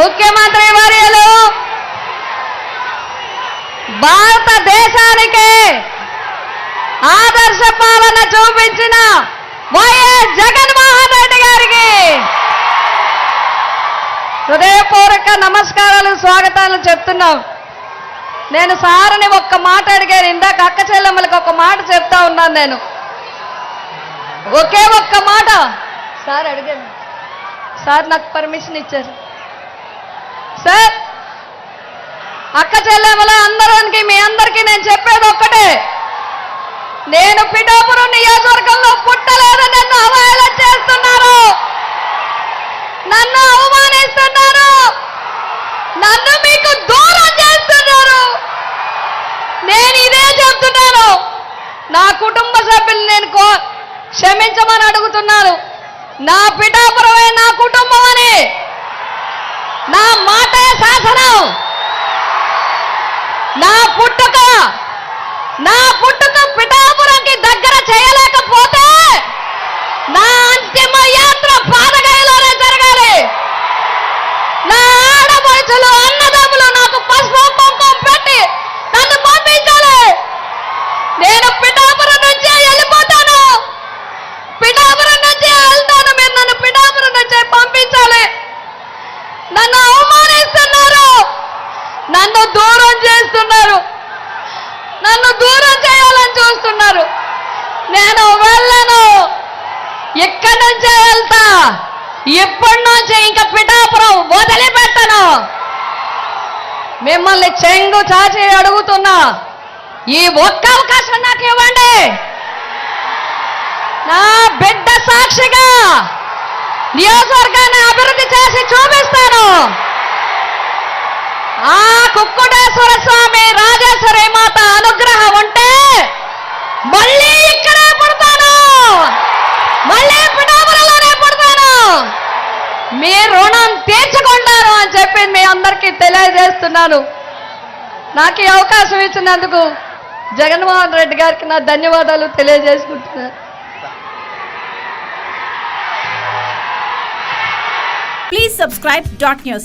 ముఖ్యమంత్రి వర్యులు భారతదేశానికి ఆదర్శ పాలన చూపించిన వైఎస్ జగన్మోహన్ రెడ్డి గారికి హృదయపూర్వక నమస్కారాలు స్వాగతాలు చెప్తున్నాం. నేను సార్ని ఒక్క మాట అడిగాను ఇందాక అక్క చెల్లెమ్మలకి ఒక మాట చెప్తా ఉన్నాను నేను. ఒకే ఒక్క మాట. సార్ అడిగాను. సార్ నాకు పర్మిషన్ ఇచ్చారు. సార్ అక్క చెల్లెమల అందరికి మీ అందరికీ నేను చెప్పేది ఒక్కటే. నేను పిఠాపురం నియోజకవర్గంలో పుట్టలేదు నన్ను అవహేళన చేస్తున్నారు. నన్ను అవమానిస్తున్నారు. నన్ను మీకు దూరం చేస్తున్నారు. నేను ఇదే చెప్తున్నాను. నా కుటుంబ సభ్యులు నేను కో క్షమించమని అడుగుతున్నాను. నా పిఠాపురమే నా కుటుంబం అని. నా మాటే శాసనం నా పుట్టుక నా పుట్టుక పిఠాపురంకి దగ్గర చేయాలి నా అంతిమ యాత్ర పాదగయలోనే జరగాలి నా ఆడపడుచులు అన్నదమ్ములు నాకు పసుపు కుంకుమ పెట్టి నన్ను పంపించాలి నేను పిఠాపురం నుంచే వెళ్ళిపోతాను పిఠాపురం నుంచే వెళ్తాను మీరు నన్ను పిఠాపురం నుంచే పంపించాలి నన్ను అవమానిస్తున్నారు నన్ను దూరం చేస్తున్నారు. నన్ను దూరం చేయాలని చూస్తున్నారు. నేను వెళ్ళను. ఎక్కడి నుంచే వెళ్తా. ఎప్పటి నుంచి ఇంకా పిఠాపురం వదిలిపెట్టను. మిమ్మల్ని చెంగు చాచి అడుగుతున్నా. ఈ ఒక్క అవకాశం నాకు ఇవ్వండి. నా బిడ్డ సాక్షిగా నియోజకవర్గాన్ని అభివృద్ధి చేసి చూపిస్తాను. కుక్కుటేశ్వర స్వామి రాజేశ్వరి మాత అనుగ్రహం ఉంటే మళ్ళీ ఇక్కడే పుడతాను. మళ్ళీ పిఠాపురంలోనే పుడతాను. మీ రుణం తీర్చుకుంటారు అని చెప్పి మీ అందరికీ తెలియజేస్తున్నాను. నాకు ఈ అవకాశం ఇచ్చినందుకు జగన్మోహన్ రెడ్డి గారికి నా ధన్యవాదాలు తెలియజేసుకుంటున్నాను. Please subscribe dot news.